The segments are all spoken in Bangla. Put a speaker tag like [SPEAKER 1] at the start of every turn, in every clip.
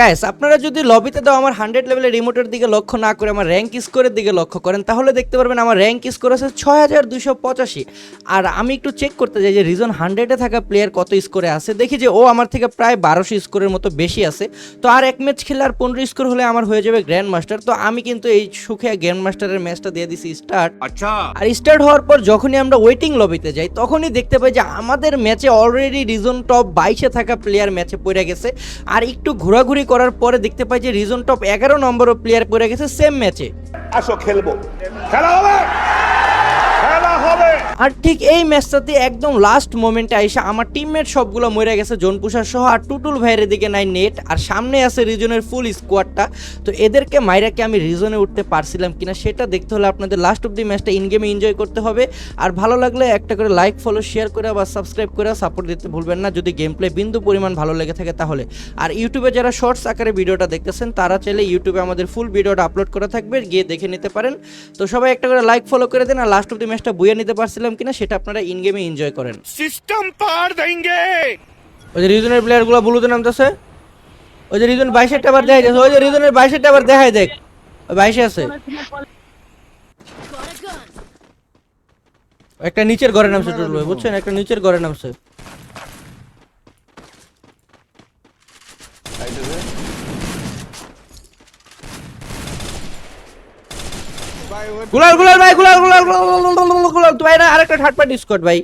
[SPEAKER 1] গাইস আপনারা যদি লবিতে দাও আমার হান্ড্রেড লেভেলের রিমোটের দিকে লক্ষ্য না করে আমার র্যাঙ্ক স্কোরের দিকে লক্ষ্য করেন তাহলে দেখতে পারবেন আমার র্যাঙ্ক স্কোর আছে ছয় হাজার দুশো পঁচাশি। আর আমি একটু চেক করতে যাই যে রিজন হান্ড্রেডে থাকা প্লেয়ার কত স্কোরে আছে। দেখি যে ও আমার থেকে প্রায় বারোশো স্কোরের মতো বেশি আছে। তো আর এক ম্যাচ খেলে আর পনেরো স্কোর হলে আমার হয়ে যাবে গ্র্যান্ড মাস্টার তো আমি কিন্তু এই সুখে গ্র্যান্ড মাস্টারের ম্যাচটা দিয়ে দিছি স্টার্ট
[SPEAKER 2] আচ্ছা।
[SPEAKER 1] আর স্টার্ট হওয়ার পর যখনই আমরা ওয়েটিং লবিতে যাই তখনই দেখতে পাই যে আমাদের ম্যাচে অলরেডি রিজন টপ বাইশে থাকা প্লেয়ার ম্যাচে পড়ে গেছে। আর একটু ঘোরাঘুরি করার পরে দেখতে পাই যে রিজন টপ এগারো নম্বরও প্লেয়ার পড়ে গেছে সেম ম্যাচে
[SPEAKER 2] আসো, খেলব। খেলা হবে!
[SPEAKER 1] আর ঠিক এই ম্যাচটাতে একদম লাস্ট মোমেন্টে আইসা আমার টিমমেট সবগুলো মরে গেছে জোন পুষার সহ আর টুটুল ভাইয়ের দিকে নাই নেট আর সামনে আছে রিজনের ফুল স্কোয়াডটা তো এদেরকে মাইরাকে আমি রিজনে উঠতে পারছিলাম কিনা সেটা দেখতে হলে আপনাদের লাস্ট অব দি ম্যাচটা ইন গেমে এনজয় করতে হবে। আর ভালো লাগলে একটা করে লাইক ফলো শেয়ার করে বা সাবস্ক্রাইব করে সাপোর্ট দিতে ভুলবেন না। যদি গেম প্লে বিন্দু পরিমাণ ভালো লেগে থাকে তাহলে। আর ইউটিউবে যারা শর্টস আকারে ভিডিওটা দেখতেছেন, তারা চাইলে ইউটিউবে আমাদের ফুল ভিডিওটা আপলোড করা থাকবে, গিয়ে দেখে নিতে পারেন। তো সবাই একটা করে লাইক ফলো করে দেন, আর লাস্ট অব দি ম্যাচটা বুয়ে নিতে পারছিলাম কিনা সেটা আপনারা ইন গেমে এনজয় করেন
[SPEAKER 2] সিস্টেম পার দেंगे
[SPEAKER 1] ওই যে রিজনের প্লেয়ারগুলো ব্লুতে নামতেছে। ওই যে রিজন বাইশেরটা আবার দেখাই যাচ্ছে ওই যে রিজনের বাইশেরটা আবার দেখাই দেখ। ওই বাইশে আছে। একটা নিচের ঘরে নামছে টুটুল ভাই বুঝছেন? একটা নিচের ঘরে নামছে। গুলাল গুলাল ভাই গুলাল গুলাল গুলাল ভাই না আরেকটা থার্ড পার্টি স্কোয়াড ভাই।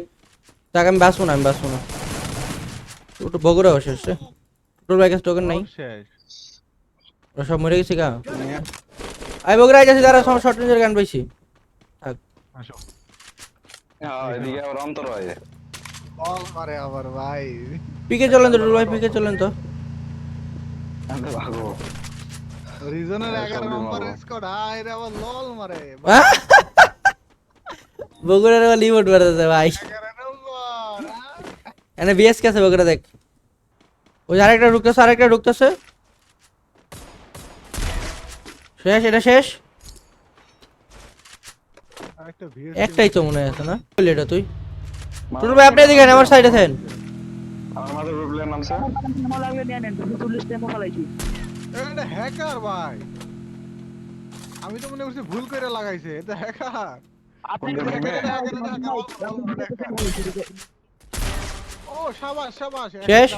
[SPEAKER 1] তাকে আমি বাঁচবো না আমি বাঁচবো না। ওটা বগুড়া বসে আসছে টোটাল ভাই কাছে টোকেন নাই। ওরা সব মরে গেছে গা। আমি বগুড়া গেছি যারা সব শর্ট রেঞ্জের গান পাইছি। থাক।
[SPEAKER 3] হ্যাঁ, অন্তর হয়।
[SPEAKER 1] পিকে চলেন তো টুটুল ভাই পিকে চলেন তো।
[SPEAKER 3] ভাগো
[SPEAKER 1] বগুড়ার লিমোট মারতেছে ভাই। এনে বিএস কে বগুড়া দেখ। ওই আরেকটা ঢুকতেছে আরেকটা ঢুকতেছে শেষ এটা শেষ? একটাই তো মনে আছে না? বললি এটা তুই। ভাই আপনি এদিকে আমার সাইডে থাকেন।
[SPEAKER 3] আমার মাথার প্রবলেম নামছে
[SPEAKER 4] এটা হ্যাকার ভাই। আমি তো মনে করছি ভুল করে লাগাইছে এটা হ্যাকার ও শাবাশ শাবাশ
[SPEAKER 1] শেষ?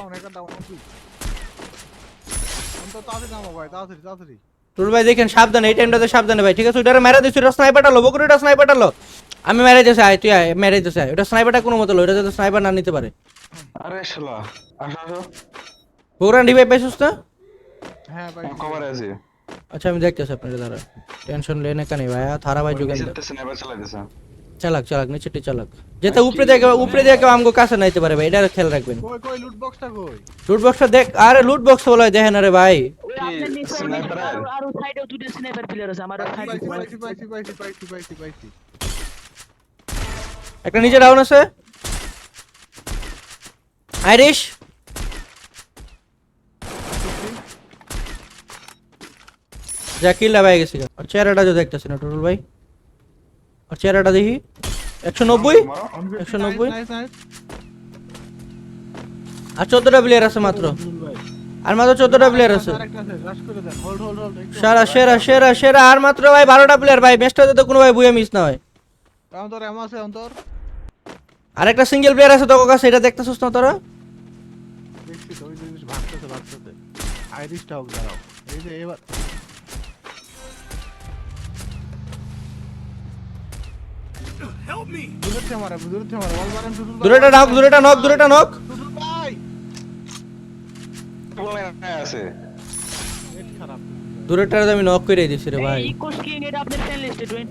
[SPEAKER 4] ভাই
[SPEAKER 1] দেখেন সাবধানে এই টাইমটাতে সাবধানে ভাই। ঠিক আছে ওইটারে মেরে দিচ্ছি ওটা স্নাইপারটা লো বকুড়িটা স্নাইপারটা লো আমি মেরে দিয়েছি আয় তুই আয় মেরে দিয়েছি আয়। ওটা স্নাইপারটা কোনো মতো লো ওটা যাতে স্নাইপার না নিতে পারে।
[SPEAKER 3] আরে শালা আসো আসো।
[SPEAKER 1] বগুড়া রিভাই পাইছিস না
[SPEAKER 4] হ্যাঁ ভাই
[SPEAKER 3] কভারে আছি।
[SPEAKER 1] আচ্ছা আমি দেখতেছি আপনাদের দ্বারা টেনশন লেনে কানে ভাই থারা ভাই যোগান চালাক চালাক নিচেটি চালাক। যেটা উপরে দেখে উপরে দেখে আমগো কাছে নাইতে পারে ভাই এটা খেয়াল রাখবেন।
[SPEAKER 4] কই কই লুট বক্সটা কই?
[SPEAKER 1] লুট বক্সটা দেখ আরে লুট বক্স বলে দেখেন আরে ভাই।
[SPEAKER 5] আরও সাইডেও দুটো স্নাইপার প্লেয়ার আছে আমার সাইডে
[SPEAKER 4] পাইছি পাইছি পাইছি পাইছি পাইছি পাইছি।
[SPEAKER 1] একটা নিচে ডাউন আছে। আইরিশ! যা কিল্লা ভাই গেছে আর চেহারাটা যদি দেখতেছি না টোটাল ভাই? আর চেহারাটা দেখি। একশো নব্বই? একশো নব্বই? আর চোদ্দটা প্লেয়ার আছে মাত্র। আর মাত্র চোদ্দটা প্লেয়ার আছে। সেরা সেরা সেরা সেরা। আর মাত্র ভাই বারোটা প্লেয়ার ভাই। ম্যাচটাতে তো কোনো ভাই বুয়ে মিস না হয়।
[SPEAKER 4] আছে অন্তর।
[SPEAKER 1] আরেকটা সিঙ্গেল প্লেয়ার আছে তোর কাছে এটা দেখতেছিস না তোরা?
[SPEAKER 4] তো আইরিশটা হোক দাঁড়াও। এই যে এবার
[SPEAKER 1] দূরেটা নক দূরেটা নক দূরেটা নক।
[SPEAKER 3] আছে?
[SPEAKER 4] নেট
[SPEAKER 1] আমি নক করে দিছি রে ভাই।
[SPEAKER 5] এটা আপনার ফ্রেন্ড লিস্টে 21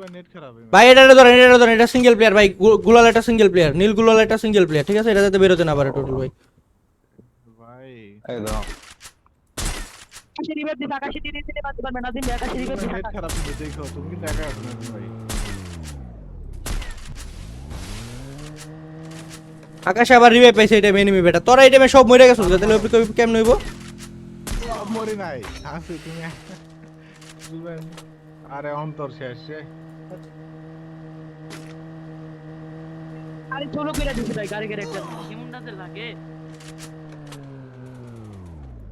[SPEAKER 4] ভাই নেট খারাপ এই
[SPEAKER 1] ভাই এটা ধরেন এটা ধরেন এটা সিঙ্গেল প্লেয়ার ভাই গুলাল একটা সিঙ্গেল প্লেয়ার নীল গুলাল একটা সিঙ্গেল প্লেয়ার ঠিক আছে? এটা যাতে বেরোতে না পারে টোটাল ভাই।
[SPEAKER 4] ভাই।
[SPEAKER 3] এই দাও
[SPEAKER 5] আকাশে রিভাইভ দিতে আকাশে দিয়ে দিতে পারতে পারবে না দিন আকাশে রিভাইভ
[SPEAKER 4] নেট খারাপ কিন্তু দেখো তুমি কিন্তু একা আছো না ভাই।
[SPEAKER 1] আকাশে আবার রিভাইভ পাইছে এটা এনিমি বেটা তোরা এই টাইমে সব মরে গেছিস তাহলে ওপি কবি কেমন হইব?
[SPEAKER 4] সব মরি নাই আছে তুমি। আরে অন্তর শেষ রে
[SPEAKER 5] আরে চলো করে দিছি ভাই গাড়ি গাড়ি একটা। কেমনটা যে লাগে?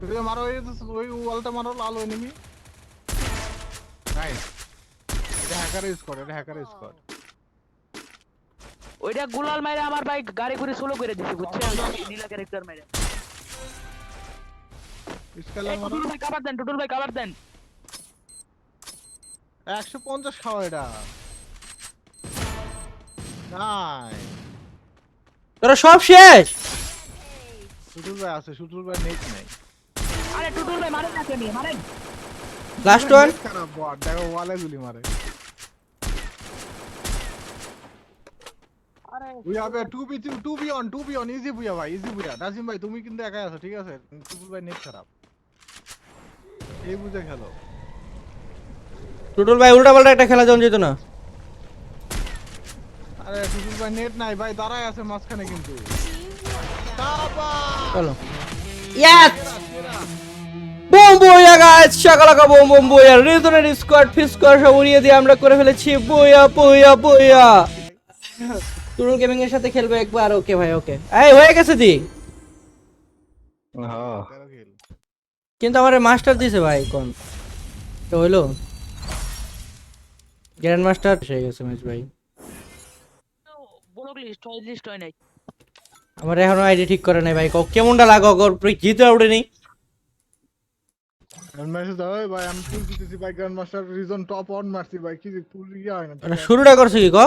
[SPEAKER 4] মারো ওই ওই ওয়ালটা মারো লাল এনিমি নাইস এটা হ্যাকার ইউজ করে এটা হ্যাকার ইউজ করে।
[SPEAKER 5] ওইটা গুলাল মাইরে আমার ভাই গাড়ি করে সোলো করে দিছে বুঝছেন নীলা ক্যারেক্টার মাইরে।
[SPEAKER 4] স্কেলার মারো।
[SPEAKER 5] টুটুল ভাই কাবার দেন টুটুল ভাই কাবার দেন।
[SPEAKER 4] একশো পঞ্চাশ খাওয়া এটা। নাই
[SPEAKER 1] তোরা সব শেষ?
[SPEAKER 4] সুটুল ভাই আছে সুটুল ভাই নেট নাই।
[SPEAKER 5] আরে টুটুল ভাই মারেন না কেন? মারেন।
[SPEAKER 1] লাস্ট ওয়ান
[SPEAKER 4] খারাপ বট দেখো ওয়ালে গুলি মারে।
[SPEAKER 5] আরে
[SPEAKER 4] we have A 2 B 2 B on 2 B on easy বুয়া ভাই ইজি বুয়া নাজিম ভাই তুমি কিন্তু একাই আছো ঠিক আছে? সুটুল ভাই নেট খারাপ। এই বুঝে খেলো।
[SPEAKER 1] টুটুল ভাই উল্টা পাল্টা একটা খেলা যেত না।
[SPEAKER 4] আরে সুটুল ভাই নেট নাই ভাই দাঁড়ায় আছে মাঝখানে কিন্তু।
[SPEAKER 1] চলো। Yes guys shakalaka boom boom বইয়া রিজনের স্কোয়াড ফিস সব উড়িয়ে দিয়ে আমরা করে ফেলেছি। বইয়া বইয়া বইয়া টুটুল গেমিং এর সাথে খেলবে একবার ওকে ভাই ওকে এই হয়ে গেছে দি। কিন্তু আমার মাস্টার দিছে ভাই কোন? তো হইল? গ্র্যান্ড মাস্টার হয়ে গেছে ম্যাচ ভাই। আমার এখনও আইডি ঠিক করে নাই ভাই। কেমনটা লাগো? গর জিতে উঠে শুরুটা করছে কি ক